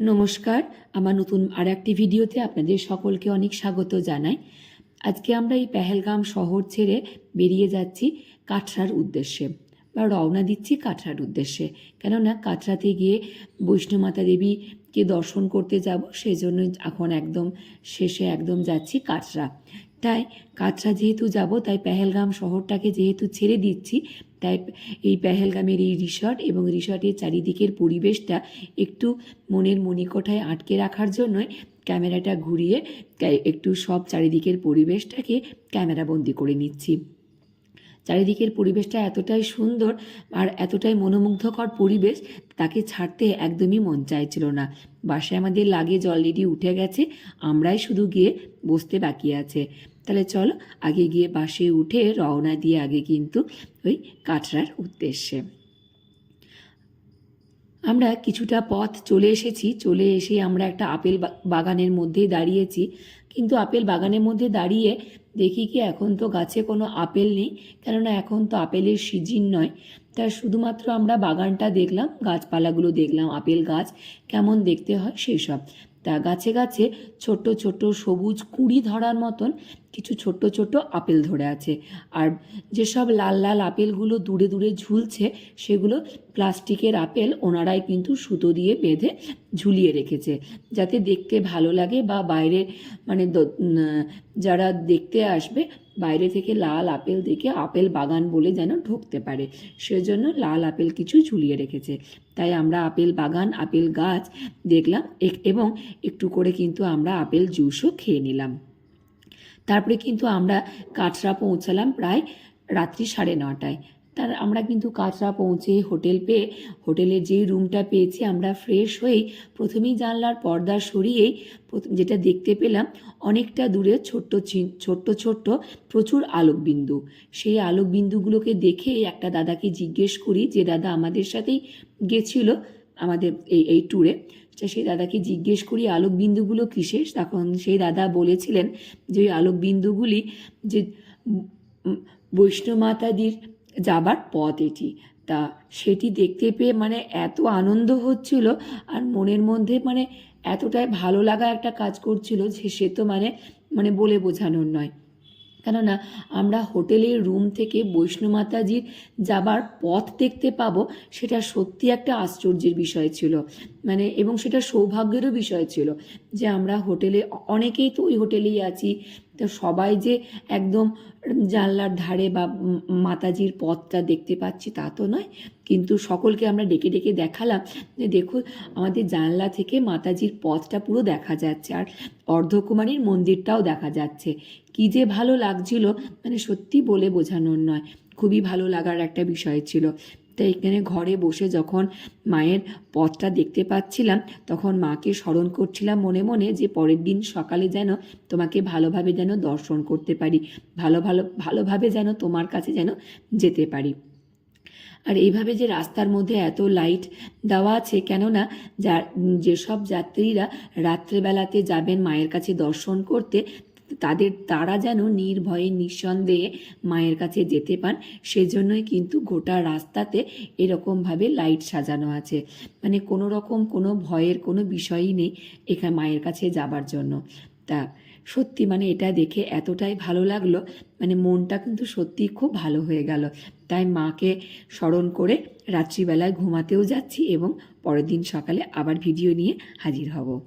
নমস্কার। আমার নতুন আর একটি ভিডিওতে আপনাদের সকলকে অনেক স্বাগত জানাই। আজকে আমরা এই পেহেলগাম শহর ছেড়ে বেরিয়ে যাচ্ছি কাঠরার উদ্দেশ্যে, বা রওনা দিচ্ছি কাঠরার উদ্দেশ্যে। কেননা কাঠরাতে গিয়ে বৈষ্ণমাতা দেবীকে দর্শন করতে যাব সেই জন্য এখন একদম শেষে একদম যাচ্ছি কাটরা। তাই কাটরা যেহেতু যাব, তাই পেহেলগাম শহরটাকে যেহেতু ছেড়ে দিচ্ছি, তাই এই পেহেলগামের এই রিসর্ট এবং রিসর্টের চারিদিকের পরিবেশটা একটু মনের মণিকোঠায় আটকে রাখার জন্যই ক্যামেরাটা ঘুরিয়ে একটু সব চারিদিকের পরিবেশটাকে ক্যামেরাবন্দি করে নিচ্ছি। চারিদিকের পরিবেশটা এতটাই সুন্দর আর এতটাই মনোমুগ্ধকর পরিবেশ, তাকে ছাড়তে একদমই মন চাইছিল না। বাসে আমাদের লাগেজ অলরেডি উঠে গেছে, আমরাই শুধু গিয়ে বসতে বাকি আছে। তাহলে চলো, আগে গিয়ে বাসে উঠে রওনা দিয়ে আগে কিন্তু ওই কাটরার উদ্দেশ্যে। আমরা কিছুটা পথ চলে এসেছি, চলে এসে আমরা একটা আপেল বাগানের মধ্যেই দাঁড়িয়েছি। কিন্তু আপেল বাগানের মধ্যে দাঁড়িয়ে দেখি কি এখন তো গাছে কোনো আপেল নেই, কেননা এখন তো আপেলের সিজিন নয়। তা শুধুমাত্র আমরা বাগানটা দেখলাম, গাছপালাগুলো দেখলাম, আপেল গাছ কেমন দেখতে হয় সেই সব তা গাছে গাছে ছোট্ট ছোট্ট সবুজ কুড়ি ধরার মতন কিছু ছোট্ট ছোট্ট আপেল ধরে আছে। আর যেসব লাল লাল আপেলগুলো দূরে দূরে ঝুলছে, সেগুলো প্লাস্টিকের আপেল ওনারাই কিন্তু সুতো দিয়ে বেঁধে ঝুলিয়ে রেখেছে। যাতে দেখতে ভালো লাগে বা বাইরে মানে যারা দেখতে আসবে, বাইরে থেকে লাল আপেল দেখে আপেল বাগান বলে যেন ঢুকতে পারে। সেজন্য লাল আপেল কিছু ঝুলিয়ে রেখেছে। তাই আমরা আপেল বাগান, আপেল গাছ দেখলাম। এবং একটু করে কিন্তু আমরা আপেল জুসও খেয়ে নিলাম। তারপরে কিন্তু আমরা কাটরা পৌঁছালাম প্রায় রাত্রি সাড়ে নটায়। তার আমরা কিন্তু কাটরা পৌঁছে হোটেল পেয়ে হোটেলের যেই রুমটা পেয়েছি আমরা ফ্রেশ হয়েই প্রথমেই জানলার পর্দা সরিয়েই যেটা দেখতে পেলাম অনেকটা দূরে ছোট্ট ছোট্ট ছোট্ট প্রচুর আলোকবিন্দু। সেই আলোকবিন্দুগুলোকে দেখেই একটা দাদাকে জিজ্ঞেস করি যে, দাদা, আমাদের সাথেই গেছিল আমাদের এই এই ট্যুরে তা সেই দাদাকে জিজ্ঞেস করি আলোকবিন্দুগুলো কিসের? তখন সেই দাদা বলেছিলেন যে ওই আলোকবিন্দুগুলি যে বৈষ্ণমাতাদির যাবার পথ এটি। তা সেটি দেখতে পেয়ে মানে এত আনন্দ হচ্ছিল আর মনের মধ্যে মানে এতটাই ভালো লাগা একটা কাজ করছিল যে সে তো মানে মানে বলে বোঝানোর নয়। কেননা আমরা হোটেলের রুম থেকে বৈষ্ণমাতাজির যাবার পথ দেখতে পাব, সেটা সত্যি একটা আশ্চর্যের বিষয় ছিল। মানে এবং সেটা সৌভাগ্যেরও বিষয় ছিল যে আমরা হোটেলে অনেকেই তো ওই হোটেলেই আছি। তো সবাই যে একদম জানলার ধারে বা মাতাজির পথটা দেখতে পাচ্ছি তা তো নয়। কিন্তু সকলকে আমরা ডেকে ডেকে দেখালাম যে দেখুন, আমাদের জানলা থেকে মাতাজির পথটা পুরো দেখা যাচ্ছে আর অর্ধকুমারীর মন্দিরটাও দেখা যাচ্ছে। কি যে ভালো লাগছিল মানে সত্যি বলে বোঝানোর নয়। খুবই ভালো লাগার একটা বিষয় ছিল। তাই এখানে ঘরে বসে যখন মায়ের পথটা দেখতে পাচ্ছিলাম, তখন মাকে স্মরণ করছিলাম মনে মনে যে পরের দিন সকালে যেন তোমাকে ভালোভাবে যেন দর্শন করতে পারি, ভালো ভালো, ভালোভাবে যেন তোমার কাছে যেন যেতে পারি। আর এইভাবে যে রাস্তার মধ্যে এত লাইট দেওয়া আছে, কেননা যা, যেসব যাত্রীরা রাত্রেবেলাতে যাবেন মায়ের কাছে দর্শন করতে তাদের তারা যেন নির্ভয়ে, নিঃসন্দেহে মায়ের কাছে যেতে পান, সেজন্যই কিন্তু গোটা রাস্তাতে এরকমভাবে লাইট সাজানো আছে। মানে কোনো রকম কোনো ভয়ের কোনো বিষয়ই নেই এখানে মায়ের কাছে যাবার জন্য। তা সত্যি মানে এটা দেখে এতটাই ভালো লাগল মানে মনটা কিন্তু সত্যি খুব ভালো হয়ে গেল। তাই মাকে স্মরণ করে রাত্রিবেলায় ঘুমাতেও যাচ্ছি এবং পরের দিন সকালে আবার ভিডিও নিয়ে হাজির হব।